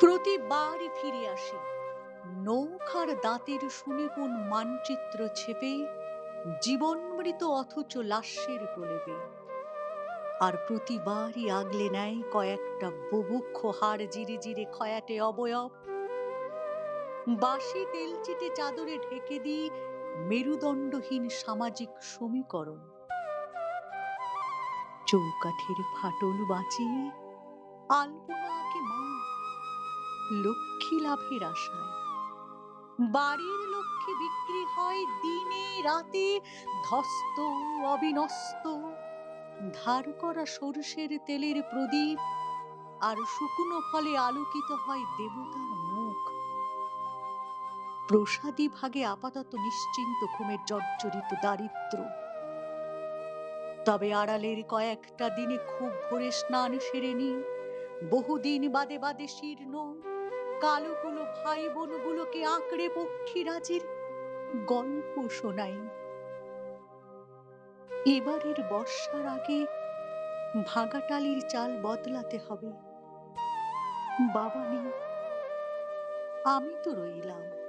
প্রতিবারই ফিরে আসি। নৌকার দাঁতের সুনিপুণ মানচিত্র ছেপে জীবনমৃত অথচ লাস্যের প্রলেপে। আর প্রতিবারই আগলে নেয় কয়েকটা বুভুক্ষ হাড় জিরে জিরে খয়াটে অবয়ব। বাসি তেলচিটে চাদরে ঢেকে দিই মেরুদণ্ডহীন সামাজিক সমীকরণ। চৌকাঠের ফাটল বাঁচিয়ে আলপনাকে মা লক্ষ্মী লাভের আশায়। বাড়ির লক্ষ্মী বিক্রি হয় দিনে রাতে, ধস্ত, অবিনস্ত। ধার করা সরষের তেলের প্রদীপ আর শুকনো ফলে আলোকিত হয় দেবতার মুখ। প্রসাদী ভাগে আপাতত নিশ্চিন্ত ঘুমের জর্জরিত দারিদ্র। তবে আড়ালের কয়েকটা দিনে খুব ভোরে স্নান সেরে নি বহুদিন বাদে বাদে শীর্ণ। কালোগুলো ভাই বোনগুলোকে আঁকড়ে পক্ষীরাজির গল্প শোনাই। এবারের বর্ষার আগে ভাগাটালির চাল বদলাতে হবে। বাবা নেই আমি তো রইলাম।